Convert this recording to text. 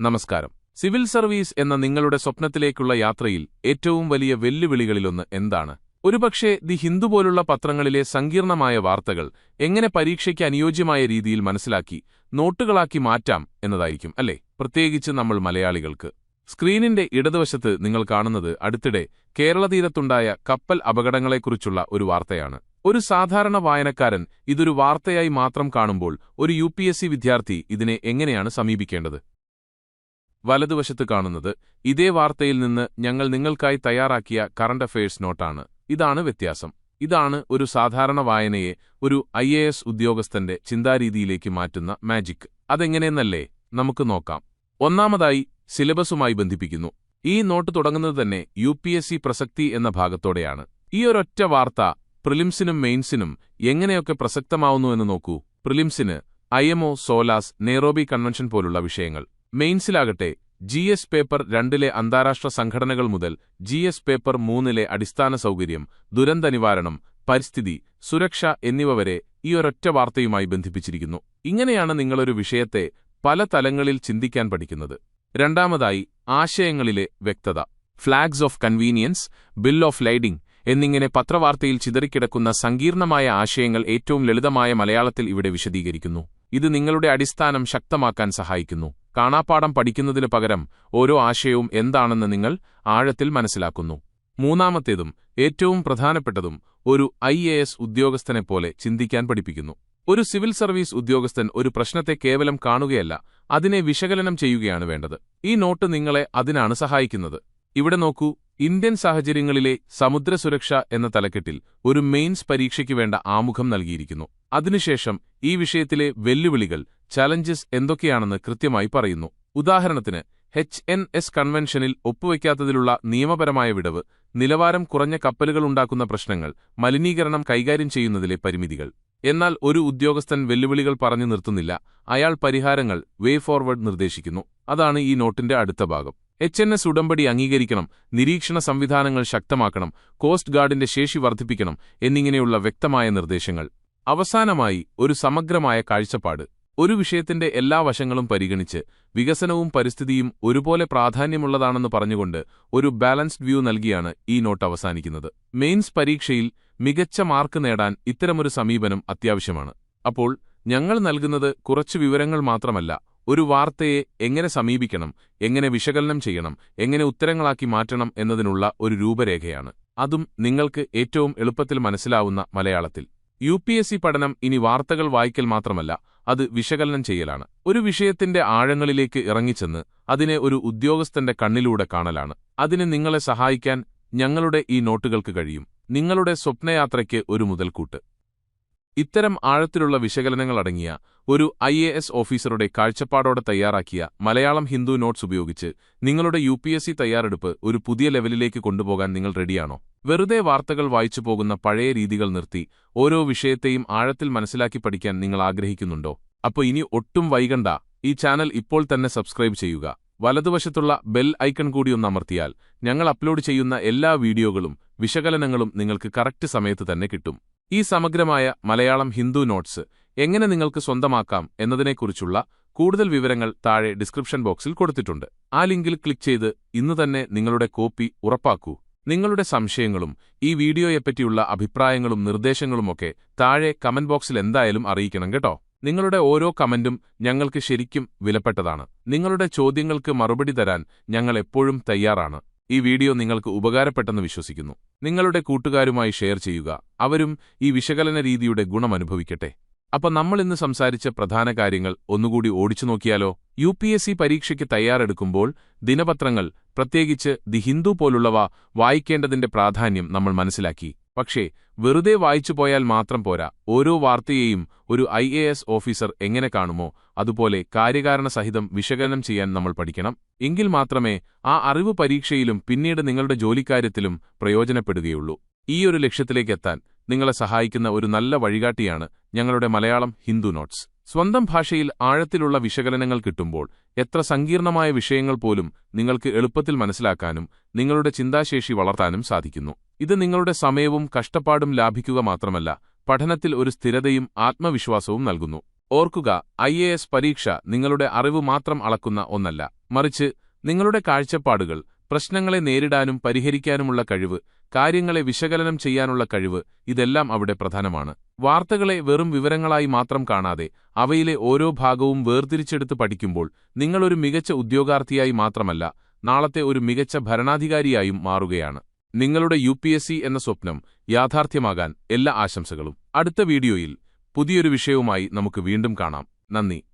നമസ്കാരം. Civil service എന്ന നിങ്ങളുടെ സ്വപ്നത്തിലേക്കുള്ള യാത്രയിൽ ഏറ്റവും വലിയ വെല്ലുവിളികളിലൊന്ന് എന്താണ്? ഒരുപക്ഷെ ദി ഹിന്ദു പോലുള്ള പത്രങ്ങളിലെ സങ്കീർണമായ വാർത്തകൾ എങ്ങനെ പരീക്ഷയ്ക്ക് അനുയോജ്യമായ രീതിയിൽ മനസ്സിലാക്കി നോട്ടുകളാക്കി മാറ്റാം എന്നതായിരിക്കും അല്ലേ? പ്രത്യേകിച്ച് നമ്മൾ മലയാളികൾക്ക്. സ്ക്രീനിന്റെ ഇടതുവശത്ത് നിങ്ങൾ കാണുന്നത് അടുത്തിടെ കേരളതീരത്തുണ്ടായ കപ്പൽ അപകടങ്ങളെക്കുറിച്ചുള്ള ഒരു വാർത്തയാണ്. ഒരു സാധാരണ വായനക്കാരൻ ഇതൊരു വാർത്തയായി മാത്രം കാണുമ്പോൾ ഒരു യു വിദ്യാർത്ഥി ഇതിനെ എങ്ങനെയാണ് സമീപിക്കേണ്ടത്? വലതുവശത്ത് കാണുന്നത് ഇതേ വാർത്തയിൽ നിന്ന് ഞങ്ങൾ നിങ്ങൾക്കായി തയ്യാറാക്കിയ കറണ്ട് അഫയേഴ്സ് നോട്ടാണ്. ഇതാണ് വ്യത്യാസം. ഇതാണ് ഒരു സാധാരണ വായനയെ ഒരു ഐ എ എസ് ഉദ്യോഗസ്ഥന്റെ ചിന്താരീതിയിലേക്ക് മാറ്റുന്ന മാജിക് അതെങ്ങനെയെന്നല്ലേ നമുക്ക് നോക്കാം. ഒന്നാമതായി സിലബസുമായി ബന്ധിപ്പിക്കുന്നു. ഈ നോട്ട് തുടങ്ങുന്നത് തന്നെ യു പി എസ് സി പ്രസക്തി എന്ന ഭാഗത്തോടെയാണ്. ഈ ഒരൊറ്റ വാർത്ത പ്രിലിംസിനും മെയിൻസിനും എങ്ങനെയൊക്കെ പ്രസക്തമാവുന്നുവെന്ന് നോക്കൂ. പ്രിലിംസിന് ഐഎംഒ സോലാസ് നെയ്റോബി കൺവെൻഷൻ പോലുള്ള വിഷയങ്ങൾ. മെയിൻസിലാകട്ടെ ജി എസ് പേപ്പർ രണ്ടിലെ അന്താരാഷ്ട്ര സംഘടനകൾ മുതൽ ജി എസ് പേപ്പർ മൂന്നിലെ അടിസ്ഥാന സൗകര്യം ദുരന്ത നിവാരണം പരിസ്ഥിതി സുരക്ഷ എന്നിവ വരെ ഈ ഒരൊറ്റ വാർത്തയുമായി ബന്ധിപ്പിച്ചിരിക്കുന്നു. ഇങ്ങനെയാണ് നിങ്ങളൊരു വിഷയത്തെ പല തലങ്ങളിൽ ചിന്തിക്കാൻ പഠിക്കുന്നത്. രണ്ടാമതായി ആശയങ്ങളിലെ വ്യക്തത. Flags of convenience bill of lading എന്നിങ്ങനെ പത്രവാർത്തയിൽ ചിതറിക്കിടക്കുന്ന സങ്കീർണമായ ആശയങ്ങൾ ഏറ്റവും ലളിതമായ മലയാളത്തിൽ ഇവിടെ വിശദീകരിക്കുന്നു. ഇത് നിങ്ങളുടെ അടിസ്ഥാനം ശക്തമാക്കാൻ സഹായിക്കുന്നു. കാണാപ്പാടം പഠിക്കുന്നതിനു പകരം ഓരോ ആശയവും എന്താണെന്ന് നിങ്ങൾ ആഴത്തിൽ മനസ്സിലാക്കുന്നു. മൂന്നാമത്തേതും ഏറ്റവും പ്രധാനപ്പെട്ടതും ഒരു ഐ എ എസ് ഉദ്യോഗസ്ഥനെപ്പോലെ ചിന്തിക്കാൻ പഠിപ്പിക്കുന്നു. ഒരു സിവിൽ സർവീസ് ഉദ്യോഗസ്ഥൻ ഒരു പ്രശ്നത്തെ കേവലം കാണുകയല്ല അതിനെ വിശകലനം ചെയ്യുകയാണ് വേണ്ടത്. ഈ നോട്ട് നിങ്ങളെ അതിനാണ് സഹായിക്കുന്നത്. ഇവിടെ നോക്കൂ ഇന്ത്യൻ സാഹചര്യങ്ങളിലെ സമുദ്രസുരക്ഷ എന്ന തലക്കെട്ടിൽ ഒരു മെയിൻസ് പരീക്ഷയ്ക്ക് വേണ്ട ആമുഖം നൽകിയിരിക്കുന്നു. അതിനുശേഷം ഈ വിഷയത്തിലെ വെല്ലുവിളികൾ ചലഞ്ചസ് എന്തൊക്കെയാണെന്ന് കൃത്യമായി പറയുന്നു. ഉദാഹരണത്തിന് എച്ച് എൻ എസ് കൺവെൻഷനിൽ ഒപ്പുവയ്ക്കാത്തതിലുള്ള നിയമപരമായ വിടവ് നിലവാരം കുറഞ്ഞ കപ്പലുകൾ ഉണ്ടാക്കുന്ന പ്രശ്നങ്ങൾ മലിനീകരണം കൈകാര്യം ചെയ്യുന്നതിലെ പരിമിതികൾ. എന്നാൽ ഒരു ഉദ്യോഗസ്ഥൻ വെല്ലുവിളികൾ പറഞ്ഞു നിർത്തുന്നില്ല അയാൾ പരിഹാരങ്ങൾ വേ ഫോർവേഡ് നിർദ്ദേശിക്കുന്നു. അതാണ് ഈ നോട്ടിന്റെ അടുത്ത ഭാഗം. എച്ച് എൻ എസ് ഉടമ്പടി അംഗീകരിക്കണം നിരീക്ഷണ സംവിധാനങ്ങൾ ശക്തമാക്കണം കോസ്റ്റ് ഗാർഡിന്റെ ശേഷി വർദ്ധിപ്പിക്കണം എന്നിങ്ങനെയുള്ള വ്യക്തമായ നിർദ്ദേശങ്ങൾ. അവസാനമായി ഒരു സമഗ്രമായ കാഴ്ചപ്പാട്. ഒരു വിഷയത്തിന്റെ എല്ലാ വശങ്ങളും പരിഗണിച്ച് വികസനവും പരിസ്ഥിതിയും ഒരുപോലെ പ്രാധാന്യമുള്ളതാണെന്ന് പറഞ്ഞുകൊണ്ട് ഒരു ബാലൻസ്ഡ് വ്യൂ നൽകിയാണ് ഈ നോട്ട് അവസാനിക്കുന്നത്. മെയിൻസ് പരീക്ഷയിൽ മികച്ച മാർക്ക് നേടാൻ ഇത്തരമൊരു സമീപനം അത്യാവശ്യമാണ്. അപ്പോൾ ഞങ്ങൾ നൽകുന്നത് കുറച്ച് വിവരങ്ങൾ മാത്രമല്ല ഒരു വാർത്തയെ എങ്ങനെ സമീപിക്കണം എങ്ങനെ വിശകലനം ചെയ്യണം എങ്ങനെ ഉത്തരങ്ങളാക്കി മാറ്റണം എന്നതിനുള്ള ഒരു രൂപരേഖയാണ്. അതും നിങ്ങൾക്ക് ഏറ്റവും എളുപ്പത്തിൽ മനസ്സിലാവുന്ന മലയാളത്തിൽ. യു പഠനം ഇനി വാർത്തകൾ വായിക്കൽ മാത്രമല്ല അത് വിശകലനം ചെയ്യലാണ്. ഒരു വിഷയത്തിന്റെ ആഴങ്ങളിലേക്ക് ഇറങ്ങിച്ചെന്ന് അതിനെ ഒരു ഉദ്യോഗസ്ഥന്റെ കണ്ണിലൂടെ കാണലാണ്. അതിന് നിങ്ങളെ സഹായിക്കാൻ ഞങ്ങളുടെ ഈ നോട്ടുകൾക്ക് കഴിയും. നിങ്ങളുടെ സ്വപ്നയാത്രയ്ക്ക് ഒരു മുതൽക്കൂട്ട്. ഇത്തരം ആഴത്തിലുള്ള വിശകലനങ്ങളടങ്ങിയ ഒരു ഐ എ എസ് ഓഫീസറുടെ കാഴ്ചപ്പാടോടെ തയ്യാറാക്കിയ മലയാളം ഹിന്ദു നോട്ട്സ് ഉപയോഗിച്ച് നിങ്ങളുടെ യു തയ്യാറെടുപ്പ് ഒരു പുതിയ ലെവലിലേക്ക് കൊണ്ടുപോകാൻ നിങ്ങൾ റെഡിയാണോ? വെറുതെ വാർത്തകൾ വായിച്ചു പോകുന്ന പഴയ രീതികൾ നിർത്തി ഓരോ വിഷയത്തെയും ആഴത്തിൽ മനസ്സിലാക്കി പഠിക്കാൻ നിങ്ങൾ ആഗ്രഹിക്കുന്നുണ്ടോ? അപ്പോൾ ഇനി ഒട്ടും വൈകണ്ട. ഈ ചാനൽ ഇപ്പോൾ തന്നെ സബ്സ്ക്രൈബ് ചെയ്യുക. വലതുവശത്തുള്ള ബെൽ ഐക്കൺ കൂടി ഒന്ന് അമർത്തിയാൽ ഞങ്ങൾ അപ്ലോഡ് ചെയ്യുന്ന എല്ലാ വീഡിയോകളും വിശകലനങ്ങളും നിങ്ങൾക്ക് കറക്റ്റ് സമയത്ത് തന്നെ കിട്ടും. ഈ സമഗ്രമായ മലയാളം ഹിന്ദു നോട്ട്സ് എങ്ങനെ നിങ്ങൾക്ക് സ്വന്തമാക്കാം എന്നതിനെക്കുറിച്ചുള്ള കൂടുതൽ വിവരങ്ങൾ താഴെ ഡിസ്ക്രിപ്ഷൻ ബോക്സിൽ കൊടുത്തിട്ടുണ്ട്. ആ ലിങ്കിൽ ക്ലിക്ക് ചെയ്ത് ഇന്ന് തന്നെ നിങ്ങളുടെ കോപ്പി ഉറപ്പാക്കൂ. നിങ്ങളുടെ സംശയങ്ങളും ഈ വീഡിയോയെപ്പറ്റിയുള്ള അഭിപ്രായങ്ങളും നിർദ്ദേശങ്ങളുമൊക്കെ താഴെ കമന്റ് ബോക്സിൽ എന്തായാലും അറിയിക്കണം കേട്ടോ. നിങ്ങളുടെ ഓരോ കമന്റും ഞങ്ങൾക്ക് ശരിക്കും വിലപ്പെട്ടതാണ്. നിങ്ങളുടെ ചോദ്യങ്ങൾക്ക് മറുപടി തരാൻ ഞങ്ങൾ എപ്പോഴും തയ്യാറാണ്. ഈ വീഡിയോ നിങ്ങൾക്ക് ഉപകാരപ്പെട്ടെന്ന് വിശ്വസിക്കുന്നു. നിങ്ങളുടെ കൂട്ടുകാരുമായി ഷെയർ ചെയ്യുക. അവരും ഈ വിശകലന രീതിയുടെ ഗുണമനുഭവിക്കട്ടെ അപ്പൊ നമ്മൾ ഇന്ന് സംസാരിച്ച പ്രധാന കാര്യങ്ങൾ ഒന്നുകൂടി ഓടിച്ചു നോക്കിയാലോ? യു പി എസ് സി പരീക്ഷയ്ക്ക് തയ്യാറെടുക്കുമ്പോൾ ദിനപത്രങ്ങൾ പ്രത്യേകിച്ച് ദി ഹിന്ദു പോലുള്ളവ വായിക്കേണ്ടതിന്റെ പ്രാധാന്യം നമ്മൾ മനസ്സിലാക്കി. പക്ഷേ വെറുതെ വായിച്ചു പോയാൽ മാത്രം പോരാ. ഓരോ വാർത്തയെയും ഒരു ഐ ഓഫീസർ എങ്ങനെ കാണുമോ അതുപോലെ കാര്യകാരണ സഹിതം വിശകലനം ചെയ്യാൻ നമ്മൾ പഠിക്കണം. എങ്കിൽ മാത്രമേ ആ അറിവ് പരീക്ഷയിലും പിന്നീട് നിങ്ങളുടെ ജോലിക്കാര്യത്തിലും പ്രയോജനപ്പെടുകയുള്ളൂ. ഈയൊരു ലക്ഷ്യത്തിലേക്കെത്താൻ നിങ്ങളെ സഹായിക്കുന്ന ഒരു നല്ല വഴികാട്ടിയാണ് ഞങ്ങളുടെ മലയാളം ഹിന്ദു നോട്ട്സ്. സ്വന്തം ഭാഷയിൽ ആഴത്തിലുള്ള വിശകലനങ്ങൾ കിട്ടുമ്പോൾ എത്ര സങ്കീർണമായ വിഷയങ്ങൾ പോലും നിങ്ങൾക്ക് എളുപ്പത്തിൽ മനസ്സിലാക്കാനും നിങ്ങളുടെ ചിന്താശേഷി വളർത്താനും സാധിക്കുന്നു. ഇത് നിങ്ങളുടെ സമയവും കഷ്ടപ്പാടും ലാഭിക്കുക മാത്രമല്ല പഠനത്തിൽ ഒരു സ്ഥിരതയും ആത്മവിശ്വാസവും നൽകുന്നു. ഓർക്കുക ഐ പരീക്ഷ നിങ്ങളുടെ അറിവ് മാത്രം അളക്കുന്ന ഒന്നല്ല. മറിച്ച് നിങ്ങളുടെ കാഴ്ചപ്പാടുകൾ പ്രശ്നങ്ങളെ നേരിടാനും പരിഹരിക്കാനുമുള്ള കഴിവ് കാര്യങ്ങളെ വിശകലനം ചെയ്യാനുള്ള കഴിവ് ഇതെല്ലാം അവിടെ പ്രധാനമാണ്. വാർത്തകളെ വെറും വിവരങ്ങളായി മാത്രം കാണാതെ അവയിലെ ഓരോ ഭാഗവും വേർതിരിച്ചെടുത്ത് പഠിക്കുമ്പോൾ നിങ്ങളൊരു മികച്ച ഉദ്യോഗാർത്ഥിയായി മാത്രമല്ല നാളത്തെ ഒരു മികച്ച ഭരണാധികാരിയായും മാറുകയാണ്. നിങ്ങളുടെ യു എന്ന സ്വപ്നം യാഥാർത്ഥ്യമാകാൻ എല്ലാ ആശംസകളും. അടുത്ത വീഡിയോയിൽ പുതിയൊരു വിഷയവുമായി നമുക്ക് വീണ്ടും കാണാം. നന്ദി.